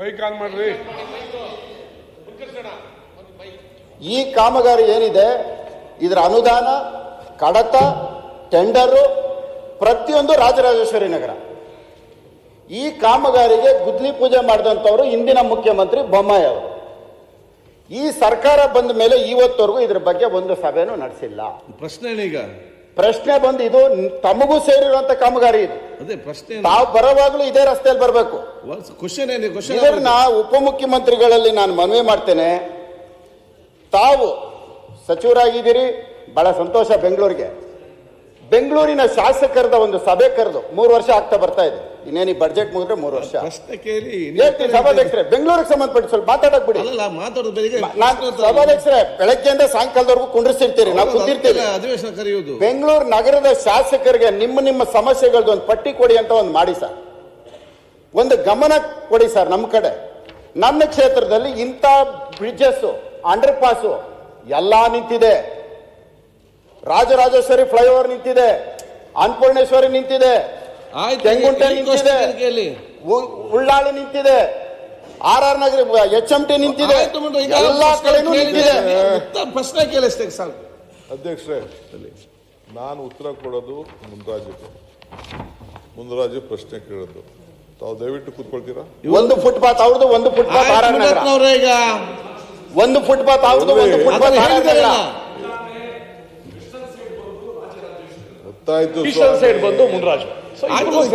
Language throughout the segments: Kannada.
ಮೈಕ್ ಆನ್ ಮಾಡ್ರಿ. ಈ ಕಾಮಗಾರಿ ಏನಿದೆ ಇದರ ಅನುದಾನ ಕಡತ ಟೆಂಡರು ಪ್ರತಿಯೊಂದು ರಾಜರಾಜೇಶ್ವರಿ ನಗರ. ಈ ಕಾಮಗಾರಿಗೆ ಗುದ್ಲಿ ಪೂಜೆ ಮಾಡಿದಂಥವರು ಇಂದಿನ ಮುಖ್ಯಮಂತ್ರಿ ಬೊಮ್ಮಾಯಿ ಅವರು. ಈ ಸರ್ಕಾರ ಬಂದ ಮೇಲೆ ಇವತ್ತವರೆಗೂ ಇದ್ರ ಬಗ್ಗೆ ಒಂದು ಸಭೆನೂ ನಡೆಸಿಲ್ಲ. ಪ್ರಶ್ನೆ ಏನು ಈಗ. ಪ್ರಶ್ನೆ ಬಂದು ಇದು ತಮಗೂ ಸೇರಿರುವಂತ ಕಾಮಗಾರಿ ಇದು. ಅದೇ ಪ್ರಶ್ನೆ ತಾವು ಬರೋವಾಗ್ಲೂ ಇದೇ ರಸ್ತೆಯಲ್ಲಿ ಬರಬೇಕು. ಕ್ವಶನ್ ಏನು ಕ್ವಶನ್ ಇದನ್ನ ಉಪಮುಖ್ಯಮಂತ್ರಿಗಳಲ್ಲಿ ನಾನು ಮನವಿ ಮಾಡ್ತೇನೆ. ತಾವು ಸಚಿವರಾಗಿದ್ದೀರಿ ಬಹಳ ಸಂತೋಷ ಬೆಂಗಳೂರಿಗೆ. ಬೆಂಗಳೂರಿನ ಶಾಸಕರದ ಒಂದು ಸಭೆ ಕರೆದು ಮೂರು ವರ್ಷ ಆಗ್ತಾ ಬರ್ತಾ ಇದೆ. ಇನ್ನೇನು ಬಜೆಟ್ ಬಡ್ಜೆಟ್ ಮುಗಿದ್ರೆ ಮೂರು ವರ್ಷ. ಪ್ರಶ್ನೆ ಕೇಳಿ ಹೇಳ್ತೀನಿ ಸಭಾಧ್ಯಕ್ಷರೇ ಬೆಂಗಳೂರಿಗೆ ಸಂಬಂಧಪಟ್ಟ ಸ್ವಲ್ಪ ಮಾತಾಡಕ್ ಬಿಡಿ ಅಲ್ಲ ಮಾತಾಡೋದು ಬೆಳಿಗ್ಗೆ ನಾನು ಸಭಾಧ್ಯಕ್ಷರೇ ಬೆಳಗ್ಗೆಯಿಂದ ಸಾಯಂಕಾಲದವರೆಗೂ ಕುಂಡ್ರಿಸಿರ್ತೀರಿ ನಾವು ಕುಂದಿರ್ತೀವಿ. ಅಧಿವೇಶನ ಬೆಂಗಳೂರು ನಗರದ ಶಾಸಕರಿಗೆ ನಿಮ್ಮ ನಿಮ್ಮ ಸಮಸ್ಯೆಗಳದ್ದು ಒಂದು ಪಟ್ಟಿ ಕೊಡಿ ಅಂತ ಒಂದು ಮಾಡಿ ಸರ್. ಒಂದು ಗಮನ ಕೊಡಿ ಸರ್ ನಮ್ಮ ಕಡೆ. ನನ್ನ ಕ್ಷೇತ್ರದಲ್ಲಿ ಇಂಥ ಬ್ರಿಡ್ಜಸ್ ಅಂಡರ್ ಪಾಸು ಎಲ್ಲ ನಿಂತಿದೆ. ರಾಜರಾಜೇಶ್ವರಿ ಫ್ಲೈಓವರ್ ನಿಂತಿದೆ. ಅನ್ನಪೂರ್ಣೇಶ್ವರಿ ನಿಂತಿದೆ. ಆಯ್ತು ತೆಂಗುಂಟೆ ನಿಂತಿದೆ. ಉಳ್ಳಾಳಿ ನಿಂತಿದೆ. R R Nagar H M T ನಿಂತಿದೆ. ಆಯ್ತು ಈಗ ಎಲ್ಲಾ ಕಡೆನೂ ನಿಂತಿದೆ. ಪ್ರಶ್ನೆ ಕೇಳಿಸ್ತೇ ಸಾಕು. ಅಧ್ಯಕ್ಷರೇ ನಾನು ಉತ್ತರ ಕೊಡೋದು ಮುಂದಾಜಿಗೆ ಮುಂದರಾಜು ಪ್ರಶ್ನೆ ಕೇಳೋದು. ತಾವು ದಯವಿಟ್ಟು ಕೂತ್ಕೊಳ್ತೀರಾ? ಒಂದು ಫುಟ್ಪಾತ್ ಅವ್ರದ್ದು ಒಂದು ಫುಟ್ಪಾತ್ ಆರ್ ಆರ್ ನಗರ. ಅವ್ರೆ ಈಗ. ಒಂದು ಫುಟ್ಪಾತ್ ಅವ್ರದ್ದು ಒಂದು ಫುಟ್ಪಾತ್ ಆರ್ ಆರ್ ನಗರ. ಗೊತ್ತಾಯ್ತು ಸೈಡ್ ಬಂದು ಮುನ್ರಾಜು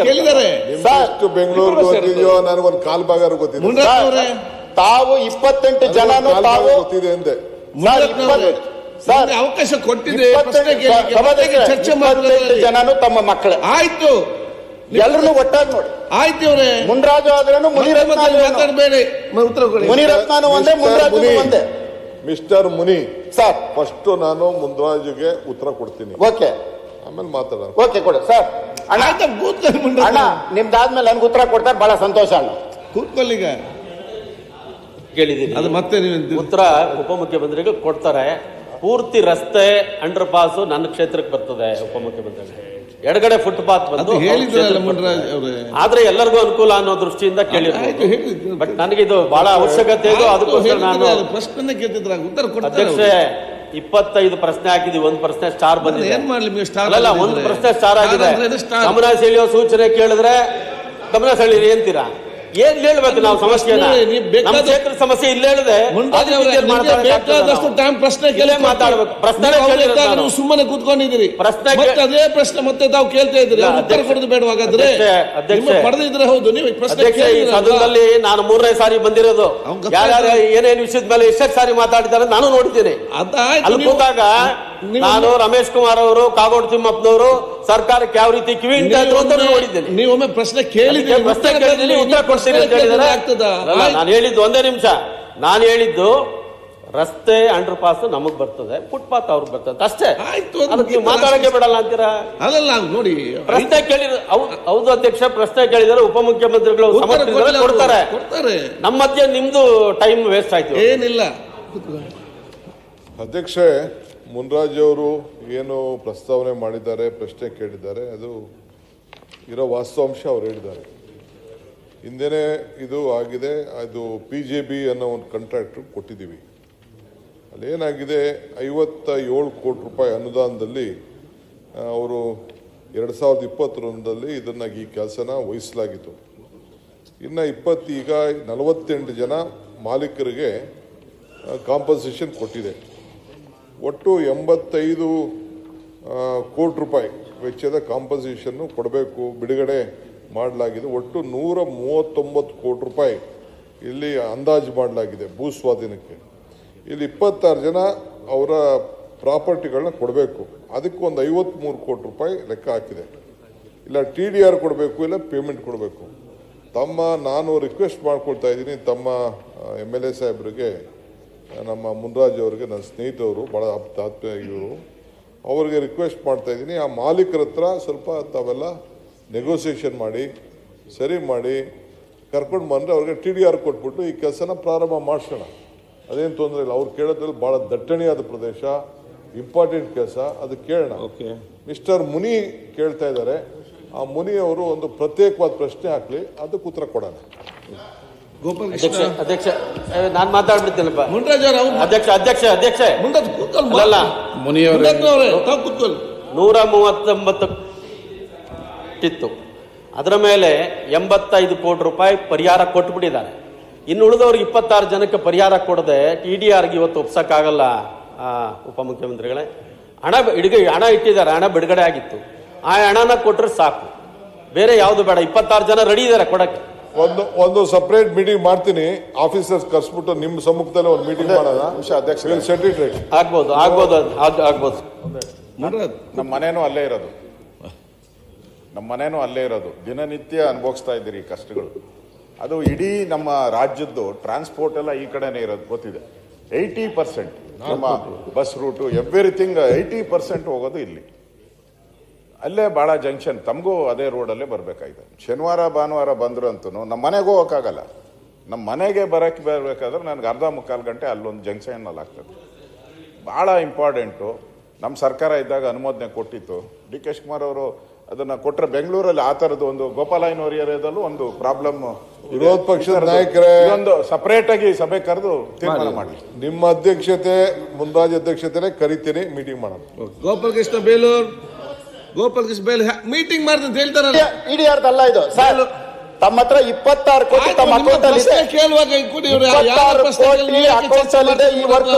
ಕೇಳಿದ್ದಾರೆ ನಿಮ್ಗೆಷ್ಟು ಬೆಂಗಳೂರು ಗೊತ್ತಿದೆಯೋ ನನಗೊಂದು ಕಾಲ್ ಭಾಗ ಗೊತ್ತಿದೆ. ತಾವು ಇಪ್ಪತ್ತೆಂಟು ಭಾಗ ತಾವು ಗೊತ್ತಿದೆ ಅಂದೆ. ಅವಕಾಶ ಕೊಟ್ಟಿದೆ ಚರ್ಚೆ ಮಾಡಿದ ಜನನು ತಮ್ಮ ಮಕ್ಕಳೇ. ಆಯ್ತು. ಎಲ್ಲರೂ ಒಟ್ಟಾಗಿ ನೋಡಿ. ಆಯ್ತು ಇವ್ರೆ. ಮುನ್ರಾಜು ಆದ್ರೇನು? ಮಾತಾಡಬೇಡಿ. ಉತ್ತರ ಕೊಡಿ. ಮುನಿರತ್ನನು ಒಂದೇ ಮಿಸ್ಟರ್ ಮುನ್ರಾಜು ಮುನಿ. ಒಂದೇ. ಮಿಸ್ಟರ್ ಮುನಿ. ಸರ್ ಫಸ್ಟ್ ನಾನು ಮುಂದರಾಜುಗೆ ಉತ್ತರ ಕೊಡ್ತೀನಿ. ಓಕೆ ಆಮೇಲೆ ಮಾತಾಡೋಣ. ಓಕೆ ಕೊಡಿ. ಸರ್ ಅಣ್ಣ ಕೂತ್ಕೊಳ್ಳಿ ಅಣ್ಣ ಮುನ್ರತ್ನ ನಿಮ್ದಾದ್ಮೇಲೆ ನನ್ಗೆ ಉತ್ತರ ಕೊಡ್ತಾರೆ ಬಹಳ ಸಂತೋಷ ಅಣ್ಣ. ಕೂತ್ಕೊಳ್ಳಿ ಈಗ. ಕೇಳಿದ್ದೀನಿ ಅದು ಮತ್ತೆ ನೀವು ಉತ್ತರ ಉಪಮುಖ್ಯಮಂತ್ರಿಗಳು ಕೊಡ್ತಾರೆ. ಪೂರ್ತಿ ರಸ್ತೆ ಅಂಡರ್ ಪಾಸ್ ನನ್ನ ಕ್ಷೇತ್ರಕ್ಕೆ ಬರ್ತದೆ ಉಪಮುಖ್ಯಮಂತ್ರಿಗಳು. ಎಡಗಡೆ ಫುಟ್ಪಾತ್ ಬಂದು ಹೇಳಿದ್ರಲ್ಲ ಮುನ್ರಾಜ್. ಆದ್ರೆ ಎಲ್ಲರಿಗೂ ಅನುಕೂಲ ಅನ್ನೋ ದೃಷ್ಟಿಯಿಂದ ಕೇಳಿ. ಬಟ್ ನನಗಿದು ಬಹಳ ಅವಶ್ಯಕತೆ ಇದು ಅದಕ್ಕೋಸ್ಕರ ನಾನು ಪ್ರಶ್ನೆ ಕೇಳ್ತಿದ್ರ ಉತ್ತರ ಕೊಡ್ತಾರೆ ಅಧ್ಯಕ್ಷೆ ಇಪ್ಪತ್ತೈದು ಪ್ರಶ್ನೆ ಹಾಕಿದ್ವಿ ಒಂದ್ ಪ್ರಶ್ನೆ ಸ್ಟಾರ್ ಬಂದಿದೆ. ಏನ್ ಮಾಡ್ಲಿ ನೀವು ಸ್ಟಾರ್ ಅಲ್ಲಲ್ಲ ಒಂದು ಪ್ರಶ್ನೆ ಸ್ಟಾರ್ ಆಗಿದೆ. ಗಮನ ಸೆಳೆಯೋ ಸೂಚನೆ ಕೇಳಿದ್ರೆ ಗಮನ ಸೆಳೀರಿ ಅಂತೀರಾ? ಏನ್ ಹೇಳ್ಬೇಕು ನಾವು ಸಮಸ್ಯೆ ಪ್ರಶ್ನೆ ನೀವು ಬೇಕಾದ- ಸಮಸ್ಯೆ ಇಲ್ಲ ಹೇಳಿದೆ. ಬೇಕಾದಷ್ಟು ಟೈಮ್ ಪ್ರಶ್ನೆ ಕೇಳೇ ಮಾತಾಡಬೇಕು. ಪ್ರಶ್ನೆ ಸುಮ್ಮನೆ ಕೂತ್ಕೊಂಡಿದ್ದೀರಿ. ಪ್ರಶ್ನೆ ಅದೇ ಪ್ರಶ್ನೆ ಮತ್ತೆ ತಾವು ಕೇಳ್ತಾ ಇದ್ರಿ ಉತ್ತರ ಕೊಡೋದು ಬೇಡವಾಗಾದ್ರೆ ಪಡೆದಿದ್ರೆ ಹೌದು ನೀವು ಪ್ರಶ್ನೆ? ಸದನದಲ್ಲಿ ನಾನು ಮೂರನೇ ಸಾರಿ ಬಂದಿರೋದು. ಯಾರ್ಯಾರು ಏನೇನ್ ವಿಷಯದ ಮೇಲೆ ಎಷ್ಟೆಷ್ಟು ಸಾರಿ ಮಾತಾಡಿದ್ದಾರೆ ನಾನು ನೋಡಿದ್ದೀನಿ. ಅಂತ ಅಲ್ಲಿ ಕೂತಾಗ ನಾನು ರಮೇಶ್ ಕುಮಾರ್ ಅವರು ಕಾಗೋಡು ತಿಮ್ಮಪ್ಪನವರು ಸರ್ಕಾರಕ್ಕೆ ಯಾವ ರೀತಿ ಕಿವಿ ಅಂತ ಒಮ್ಮೆ- ನೀವೊಮ್ಮೆ ಪ್ರಶ್ನೆ ಕೇಳಿದ್ರೆ ಉತ್ತರ ಕೊಡ್ತೀನಿ ಅಂತ ಹೇಳಿದ್ರೆ. ನಾನು ಹೇಳಿದ್ದು ಒಂದೇ ನಿಮಿಷ. ನಾನು ಹೇಳಿದ್ದು ರಸ್ತೆ ಅಂಡರ್ ಪಾಸ್ ನಮಗ್ ಬರ್ತದೆ ಫುಟ್ಪಾತ್ ಅವ್ರಿಗೆ ಬರ್ತದೆ ಅಷ್ಟೇ. ನೀವು ಮಾತಾಡಕ್ಕೆ ಬಿಡಲ್ಲ ಅಂತೀರಾ? ಅಲ್ಲಲ್ಲ ನೋಡಿ ಪ್ರಶ್ನೆ ಕೇಳಿದ ಹೌದು ಅಧ್ಯಕ್ಷ ಪ್ರಶ್ನೆ ಕೇಳಿದರೆ ಉಪಮುಖ್ಯಮಂತ್ರಿಗಳು ಕೊಡ್ತಾರೆ. ನಮ್ಮ ಮಧ್ಯೆ ನಿಮ್ದು ಟೈಮ್ ವೇಸ್ಟ್ ಆಯ್ತು. ಏನಿಲ್ಲ. ಅಧ್ಯಕ್ಷೆ ಮುನ್ರಾಜ್ ಅವರು ಏನು ಪ್ರಸ್ತಾವನೆ ಮಾಡಿದ್ದಾರೆ, ಪ್ರಶ್ನೆ ಕೇಳಿದ್ದಾರೆ, ಅದು ಇರೋ ವಾಸ್ತವಾಂಶ ಅವ್ರು ಹೇಳಿದ್ದಾರೆ. ಹಿಂದೆನೇ ಇದು ಆಗಿದೆ, ಅದು ಪಿ ಜೆ ಬಿ ಅನ್ನೋ ಒಂದು ಕಾಂಟ್ರಾಕ್ಟ್ ಕೊಟ್ಟಿದ್ದೀವಿ. ಅಲ್ಲೇನಾಗಿದೆ ಐವತ್ತ ಏಳು ಕೋಟಿ ರೂಪಾಯಿ ಅನುದಾನದಲ್ಲಿ ಅವರು ಎರಡು ಸಾವಿರದ ಇಪ್ಪತ್ತೊಂದರಲ್ಲಿ ಇದನ್ನು ಈ ಕೆಲಸನ ವಹಿಸಲಾಗಿತ್ತು. ಇನ್ನು ಇಪ್ಪತ್ತೀಗ ನಲವತ್ತೆಂಟು ಜನ ಮಾಲೀಕರಿಗೆ ಕಾಂಪನ್ಸೇಷನ್ ಕೊಟ್ಟಿದೆ. ಒಟ್ಟು ಎಂಬತ್ತೈದು ಕೋಟಿ ರೂಪಾಯಿ ವೆಚ್ಚದ ಕಾಂಪನ್ಸೇಷನ್ನು ಕೊಡಬೇಕು, ಬಿಡುಗಡೆ ಮಾಡಲಾಗಿದೆ. ಒಟ್ಟು ನೂರ ಮೂವತ್ತೊಂಬತ್ತು ಕೋಟಿ ರೂಪಾಯಿ ಇಲ್ಲಿ ಅಂದಾಜು ಮಾಡಲಾಗಿದೆ ಭೂ ಸ್ವಾಧೀನಕ್ಕೆ. ಇಲ್ಲಿ ಇಪ್ಪತ್ತಾರು ಜನ ಅವರ ಪ್ರಾಪರ್ಟಿಗಳನ್ನ ಕೊಡಬೇಕು. ಅದಕ್ಕೆ ಒಂದು ಐವತ್ತ್ಮೂರು ಕೋಟಿ ರೂಪಾಯಿ ಲೆಕ್ಕ ಹಾಕಿದೆ. ಇಲ್ಲ ಟಿ ಡಿ ಆರ್ ಕೊಡಬೇಕು, ಇಲ್ಲ ಪೇಮೆಂಟ್ ಕೊಡಬೇಕು. ತಮ್ಮ, ನಾನು ರಿಕ್ವೆಸ್ಟ್ ಮಾಡ್ಕೊಳ್ತಾ ಇದ್ದೀನಿ ತಮ್ಮ ಎಂ ಎಲ್ ಎ ಸಾಹೇಬ್ರಿಗೆ ನಮ್ಮ ಮುನ್ರಾಜ್ ಅವರಿಗೆ ನನ್ನ ಸ್ನೇಹಿತರು ಭಾಳ ಆಪ್ತ ಆತ್ಮೀಯರು. ಅವ್ರಿಗೆ ರಿಕ್ವೆಸ್ಟ್ ಮಾಡ್ತಾ ಇದ್ದೀನಿ. ಆ ಮಾಲೀಕರ ಹತ್ರ ಸ್ವಲ್ಪ ತಾವೆಲ್ಲ ನೆಗೋಸಿಯೇಷನ್ ಮಾಡಿ ಸರಿ ಮಾಡಿ ಕರ್ಕೊಂಡು ಬಂದರೆ ಅವ್ರಿಗೆ ಟಿ ಡಿ ಆರ್ ಕೊಟ್ಬಿಟ್ಟು ಈ ಕೆಲಸನ ಪ್ರಾರಂಭ ಮಾಡಿಸೋಣ. ಅದೇನು ತೊಂದರೆ ಇಲ್ಲ. ಅವ್ರು ಕೇಳೋದ್ರಲ್ಲಿ ಭಾಳ ದಟ್ಟಣೆಯಾದ ಪ್ರದೇಶ ಇಂಪಾರ್ಟೆಂಟ್ ಕೆಲಸ ಅದು ಕೇಳೋಣ. ಓಕೆ ಮಿಸ್ಟರ್ ಮುನಿ ಕೇಳ್ತಾ ಇದ್ದಾರೆ. ಆ ಮುನಿಯವರು ಒಂದು ಪ್ರತ್ಯೇಕವಾದ ಪ್ರಶ್ನೆ ಹಾಕಲಿ ಅದಕ್ಕೆ ಉತ್ತರ ಕೊಡೋಣ. ಗೋಪಾಲ್ ಅಧ್ಯಕ್ಷ ಅಧ್ಯಕ್ಷ ನಾನು ಮಾತಾಡ್ಬಿಡ್ತೀನಪ್ಪ. ಮುನ್ರಾಜ್ ಅವ್ರು ಅವ್ರು ಅಧ್ಯಕ್ಷ ಅಧ್ಯಕ್ಷ ಅಧ್ಯಕ್ಷ. ಕೂತ್ಕೊಳ್ಳಿ ಅಲ್ಲ ಮುನಿಯವ್ರೆ. ತಾವು ಕೂತ್ಕೊಳ್ಳಿ ನೂರ ಮೂವತ್ತೊಂಬತ್ತು ಇತ್ತು ಅದರ ಮೇಲೆ ಎಂಬತ್ತೈದು ಕೋಟಿ ರೂಪಾಯಿ ಪರಿಹಾರ ಕೊಟ್ಬಿಟ್ಟಿದ್ದಾರೆ. ಇನ್ನು ಉಳಿದವ್ರಿಗೆ ಇಪ್ಪತ್ತಾರು ಜನಕ್ಕೆ ಪರಿಹಾರ ಕೊಡದೆ ಟಿ ಡಿ ಆರ್ಗೆ ಇವತ್ತು ಒಪ್ಸಕ್ಕಾಗಲ್ಲ ಆ, ಉಪಮುಖ್ಯಮಂತ್ರಿಗಳೇ. ಹಣ ಇಡಿಗೆ ಹಣ ಇಟ್ಟಿದ್ದಾರೆ ಹಣ ಬಿಡುಗಡೆ ಆಗಿತ್ತು. ಆ ಹಣನ ಕೊಟ್ಟರೆ ಸಾಕು. ಬೇರೆ ಯಾವುದು ಬೇಡ. ಇಪ್ಪತ್ತಾರು ಜನ ರೆಡಿ ಇದ್ದಾರೆ ಕೊಡಕ್ಕೆ. ಒಂದು ಒಂದು ಸಪರೇಟ್ ಮೀಟಿಂಗ್ ಮಾಡ್ತೀನಿ. ಆಫೀಸರ್ಸ್ ಕರ್ಸ್ಬಿಟ್ಟು ನಿಮ್ಮ ಸಮ್ಮುಖದಲ್ಲಿ ಒಂದು ಮೀಟಿಂಗ್ ಮಾಡೋಣ. ಅಧ್ಯಕ್ಷ ಆಗ್ಬೋದು ಆಗ್ಬೋದು ಅದು- ಆಗ್ಬೋದು. ನಮ್ಮ ಮನೇನೂ ಅಲ್ಲೇ ಇರೋದು. ನಮ್ಮ ಮನೇನೂ ಅಲ್ಲೇ ಇರೋದು. ದಿನನಿತ್ಯ ಅನುಭವಿಸ್ತಾ ಇದ್ದೀರಿ ಈ ಕಷ್ಟಗಳು. ಅದು ಇಡೀ ನಮ್ಮ ರಾಜ್ಯದ್ದು ಟ್ರಾನ್ಸ್ಪೋರ್ಟ್ ಎಲ್ಲ ಈ ಕಡೆನೇ ಇರೋದು ಗೊತ್ತಿದೆ. ಏಯ್ಟಿ ಪರ್ಸೆಂಟ್ ನಮ್ಮ bus route everything eighty percent ಹೋಗೋದು ಇಲ್ಲಿ. ಅಲ್ಲೇ ಭಾಳ ಜಂಕ್ಷನ್ ತಮಗೂ ಅದೇ ರೋಡಲ್ಲೇ ಬರಬೇಕಾಗಿದೆ ಶನಿವಾರ ಭಾನುವಾರ ಬಂದರು ಅಂತೂ ನಮ್ಮ ಮನೆಗೆ ಹೋಗೋಕ್ಕಾಗಲ್ಲ. ನಮ್ಮ ಮನೆಗೆ ಬರೋಕ್ಕೆ ಬರಬೇಕಾದ್ರೆ ನನಗೆ ಅರ್ಧ ಮುಕ್ಕಾಲು ಗಂಟೆ ಅಲ್ಲೊಂದು ಜಂಕ್ಷನ್ನಲ್ಲಿ ಆಗ್ತದೆ. ಭಾಳ ಇಂಪಾರ್ಟೆಂಟು. ನಮ್ಮ ಸರ್ಕಾರ ಇದ್ದಾಗ ಅನುಮೋದನೆ ಕೊಟ್ಟಿತ್ತು. ಡಿ ಕೆ ಶಿವಕುಮಾರ್ ಅವರು ಅದನ್ನು ಕೊಟ್ಟರೆ ಬೆಂಗಳೂರಲ್ಲಿ ಆ ಥರದ್ದು ಒಂದು ಗೋಪಾಲಯ್ಯನ ಏರಿಯಾದಲ್ಲೂ ಒಂದು ಪ್ರಾಬ್ಲಮ್ ವಿರೋಧ ಪಕ್ಷದ ನಾಯಕರೇ ಒಂದು ಸಪರೇಟ್ ಆಗಿ ಸಭೆ ಕರೆದು ತೀರ್ಮಾನ ಮಾಡಿ. ನಿಮ್ಮ ಅಧ್ಯಕ್ಷತೆ ಮುಂದಾಜ್ ಅಧ್ಯಕ್ಷತೆನೇ ಕರಿತೀನಿ ಮೀಟಿಂಗ್ ಮಾಡೋಣ. ಗೋಪಾಲಕೃಷ್ಣ ಬೇಲೂರು ಬೇಲೂರ್. ಗೋಪಾಲ್ ಕೃಷ್ಣ ಬೈಲ್ ಮೀಟಿಂಗ್ ಮಾಡ್ತೀನಿ ಅಂತ ಹೇಳ್ತಾರಲ್ಲ. ಇಡಿಯಾರ್ದಲ್ಲ ಇದು. ಸರ್ ತಮ್ಮ ಹತ್ರ ಇಪ್ಪತ್ತಾರು ಕೋಟಿ ತಮ್ಮ ಅಕೌಂಟ್ ಅಲ್ಲಿ ಇದೆ. ಕೇಳುವಾಗ ಕೊಡಿ ಇವ್ರು ಇಪ್ಪತ್ತಾರು ಪ್ರಶ್ನೆ ಕೋಟಿ ಅಕೌಂಟ್ ಅಲ್ಲಿ ಇದೆ ಈ ವರ್ಕ್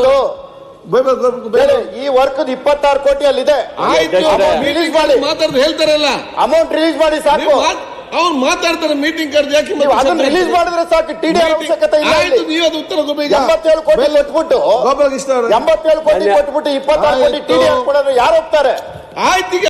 ಈ ವರ್ಕ್ ಇಪ್ಪತ್ತಾರು ಕೋಟಿ ಅಲ್ಲಿದೆ ಆಯ್ತು ರಿಲೀಸ್ ಮಾಡಿ ಮಾತಾಡ್ದು ಹೇಳ್ತಾರಲ್ಲ. ಅಮೌಂಟ್ ರಿಲೀಸ್ ಮಾಡಿ ಸಾಕು. ಅವ್ರು ಮಾತಾಡ್ತಾರೆ ಮೀಟಿಂಗ್ ಕರೆದು ಯಾಕೆ ಮತ್ತೆ ಅದನ್ನ ರಿಲೀಸ್ ಮಾಡಿದ್ರೆ ಸಾಕು ಟಿ ಡಿ ಅವಶ್ಯಕತೆ ಇಲ್ಲ ಆಯ್ತು ನೀವು ಅದು ಉತ್ತರ ಕೊಡ್ಬೇಕು ಎಂಬತ್ತೇಳು ಕೋಟಿ ಕೊಟ್ಬಿಟ್ಟು ಗೋಪಾಲ್ ಕೃಷ್ಣ ಅವರೇ. ಎಂಬತ್ತೇಳು ಕೋಟಿ ಕೊಟ್ಬಿಟ್ಟು ಇಪ್ಪತ್ತಾರು ಕೋಟಿ ಟಿಡಿ ಕೊಡೋರು ಯಾರು ಹೋಗ್ತಾರೆ? ಆಯ್ತು